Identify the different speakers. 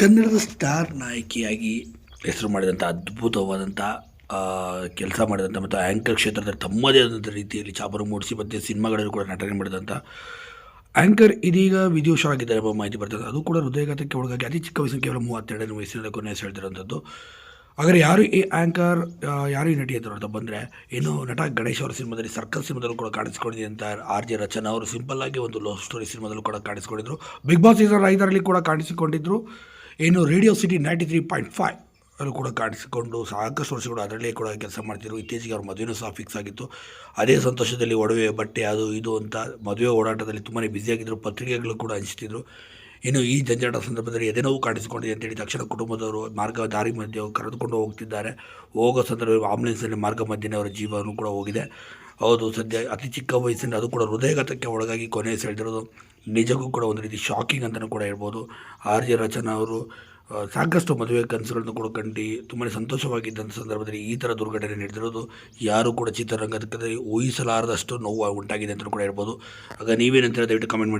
Speaker 1: ಕನ್ನಡದ ಸ್ಟಾರ್ ನಾಯಕಿಯಾಗಿ ಹೆಸರು ಮಾಡಿದಂಥ ಅದ್ಭುತವಾದಂಥ ಕೆಲಸ ಮಾಡಿದಂಥ ಮತ್ತು ಆ್ಯಂಕರ್ ಕ್ಷೇತ್ರದಲ್ಲಿ ತಮ್ಮದೇ ಆದಂಥ ರೀತಿಯಲ್ಲಿ ಚಾಪರು ಮೂಡಿಸಿ ಮತ್ತು ಸಿನಿಮಾಗಳಲ್ಲಿ ಕೂಡ ನಟನೆ ಮಾಡಿದಂಥ ಆ್ಯಂಕರ್ ಇದೀಗ ವಿಧಿವಶರಾಗಿದ್ದಾರೆ ಎಂಬ ಮಾಹಿತಿ ಬರ್ತದೆ. ಅದು ಕೂಡ ಹೃದಯಘಾತಕ್ಕೆ ಒಳಗಾಗಿ ಅತಿ ಚಿಕ್ಕ ವಯಸ್ಸಿನ ಕೇವಲ ಮೂವತ್ತೆರಡನೇ ವಯಸ್ಸಿನಲ್ಲಿ ಕೊನೆ ಹೇಳ್ತಿರೋಂಥದ್ದು ಆದರೆ ಯಾರು ಈ ಆ್ಯಂಕರ್ ಯಾರು ಈ ನಟಿ ಅಂತ ನೋಡ್ತಾ ಬಂದರೆ, ಏನು ನಟ ಗಣೇಶ್ ಅವರ ಸಿನಿಮಾದಲ್ಲಿ ಸರ್ಕಲ್ ಸಿನಿಮಾದಲ್ಲೂ ಕೂಡ ಕಾಣಿಸ್ಕೊಂಡಿದೆ ಅಂತ ಆರ್ ಜೆ ರಚನಾ ಅವರು ಸಿಂಪಲ್ ಆಗಿ ಒಂದು ಲವ್ ಸ್ಟೋರಿ ಸಿನಿಮಾದಲ್ಲೂ ಕೂಡ ಕಾಣಿಸ್ಕೊಂಡಿದ್ರು. ಬಿಗ್ ಬಾಸ್ ಸೀಸನ್ ಐದರಲ್ಲಿ ಕೂಡ ಕಾಣಿಸಿಕೊಂಡಿದ್ರು. ಇನ್ನು radio city ninety three point five ಅಲ್ಲೂ ಕೂಡ ಕಾಣಿಸಿಕೊಂಡು ಸಾಕಷ್ಟು ವರ್ಷಗಳು ಅದರಲ್ಲೇ ಕೂಡ ಕೆಲಸ ಮಾಡ್ತಿದ್ರು. ಇತ್ತೀಚೆಗೆ ಅವ್ರ ಮದುವೆನೂ ಸಹ ಫಿಕ್ಸ್ ಆಗಿತ್ತು. ಅದೇ ಸಂತೋಷದಲ್ಲಿ ಒಡವೆ ಬಟ್ಟೆ ಅದು ಇದು ಅಂತ ಮದುವೆ ಓಡಾಟದಲ್ಲಿ ತುಂಬಾ ಬ್ಯುಸಿಯಾಗಿದ್ದರು ಪತ್ರಿಕೆಗಳು ಕೂಡ ಹಂಚ್ತಿದ್ರು. ಇನ್ನು ಈ ಜಂಜಾಟ ಸಂದರ್ಭದಲ್ಲಿ ಎದೆನೋವು ಕಾಣಿಸಿಕೊಂಡಿದೆ ಅಂತೇಳಿ ತಕ್ಷಣ ಕುಟುಂಬದವರು ಮಾರ್ಗ ದಾರಿ ಮಧ್ಯೆ ಕರೆದುಕೊಂಡು ಹೋಗ್ತಿದ್ದಾರೆ. ಹೋಗೋ ಸಂದರ್ಭದಲ್ಲಿ ಆಂಬುಲೆನ್ಸಲ್ಲಿ ಮಾರ್ಗ ಮಧ್ಯೆ ಅವರ ಜೀವನೂ ಕೂಡ ಹೋಗಿದೆ. ಹೌದು, ಸದ್ಯ ಅತಿ ಚಿಕ್ಕ ವಯಸ್ಸಿನ ಅದು ಕೂಡ ಹೃದಯಘಾತಕ್ಕೆ ಒಳಗಾಗಿ ಕೊನೆ ಸೆಳೆದಿರೋದು. ನಿಜಕ್ಕೂ ಕೂಡ ಒಂದು ರೀತಿ ಶಾಕಿಂಗ್ ಅಂತಲೂ ಕೂಡ ಹೇಳ್ಬೋದು. ಆರ್ ಜೆ ರಚನಾ ಅವರು ಸಾಕಷ್ಟು ಮದುವೆ ಕನಸುಗಳನ್ನು ಕೂಡ ಕಂಡು ತುಂಬಾ ಸಂತೋಷವಾಗಿದ್ದಂಥ ಸಂದರ್ಭದಲ್ಲಿ ಈ ಥರ ದುರ್ಘಟನೆ ನಡೆದಿರೋದು ಯಾರು ಕೂಡ ಚಿತ್ರರಂಗದಲ್ಲಿ ಊಹಿಸಲಾರದಷ್ಟು ನೋವು ಉಂಟಾಗಿದೆ ಅಂತಲೂ ಕೂಡ ಹೇಳ್ಬೋದು. ಆಗ ನೀವೇನಂತ ದಯವಿಟ್ಟು ಕಮೆಂಟ್ ಮಾಡಿ.